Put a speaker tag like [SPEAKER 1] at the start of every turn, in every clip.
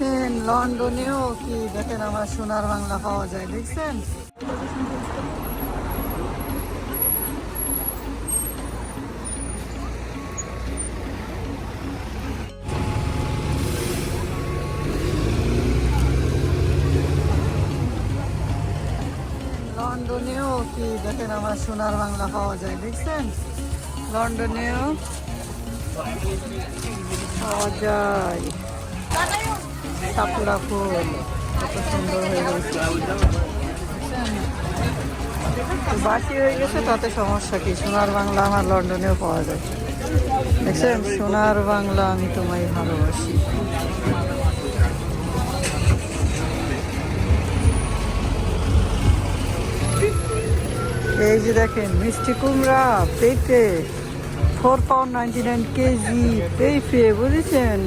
[SPEAKER 1] দেখেন লন্ডনেও কি দেখেন আমার সোনার বাংলা পাওয়া যায়, দেখছেন? লন্ডনেও কি দেখেন আমার সোনার বাংলা পাওয়া যায়, দেখছেন? লন্ডনেও পাওয়া যায়। সাপুরা ফুল কত সুন্দর হয়ে গেছে? বাসি হয়ে গেছে, তাতে সমস্যা কি? সোনার বাংলা আমার লন্ডনেও পাওয়া যায়। দেখছেন? সোনার বাংলা আমি তোমায় ভালোবাসি। এই যে দেখেন, মিষ্টি কুমড়া, পেঁপে four pound ninety nine KG, পেঁপে, বুঝেছেন?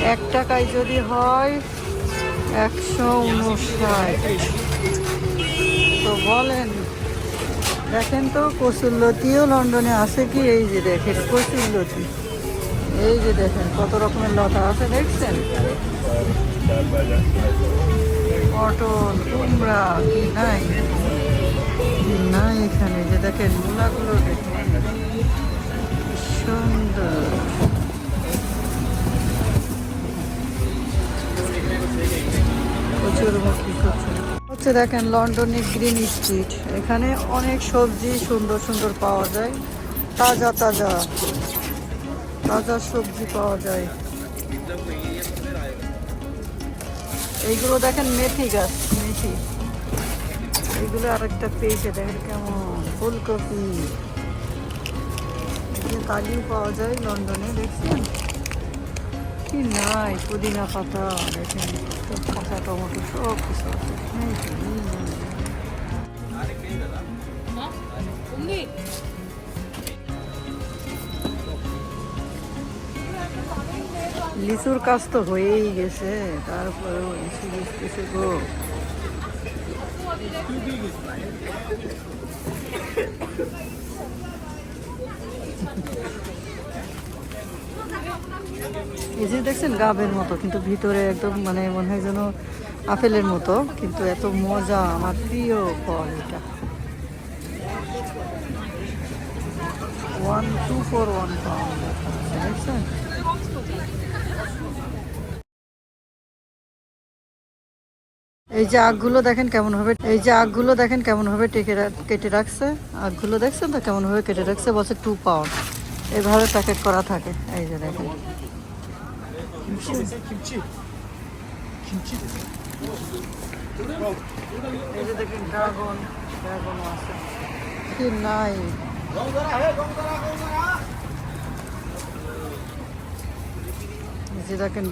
[SPEAKER 1] এক টাকায় যদি হয় একশো উনষাট। তো বলেন, দেখেন তো কসুল্লতিও লন্ডনে আছে কি? এই যে দেখেন কসুল্লতি এই যে দেখেন, কত রকমের লতা আছে দেখছেন? পটল, কুমড়া, কি নাই? নাই এখানে? যে দেখেন, মূলাগুলো দেখেন। সুন্দর। হচ্ছে দেখেন লন্ডনের গ্রিন স্ট্রিট। এখানে অনেক সবজি সুন্দর সুন্দর পাওয়া যায়। তাজা তাজা। তাজা সবজি পাওয়া যায়। এইগুলো দেখেন মেথি গাছ, মেথি। এইগুলো আরেকটা পেয়েছে, দেখেন কেমন, ফুলকপি। কালিও পাওয়া যায় লন্ডনে, দেখছেন? নাই? পুদিনা পাতা, দেখেন কাঁচা টমেটো, সব কিছু। লিচুর কাজ তো হয়েই গেছে, তারপরেও লিচু গো। এই যে দেখছেন গাবের মতো, কিন্তু ভিতরে একদম মানে মনে হয় যেন আপেলের মতো, কিন্তু এত মজা, আমার প্রিয় ফল এটা। One two four one pound এই যে আগগুলো দেখেন কেমন ভাবে এই যে আগগুলো দেখেন কেমন টেকে কেটে রাখছে। আগগুলো দেখছেন তো কেমন ভাবে কেটে রাখছে, বলছে টু পাউন্ড এভাবে প্যাকেট করা থাকে। এই যে দেখেন। Kimchi mi sen? Kimchi. Kimchi dedi. Evde de bir dragon, dragon varsa. Günay. Gongara he, gongara, gongara. যে দেখেন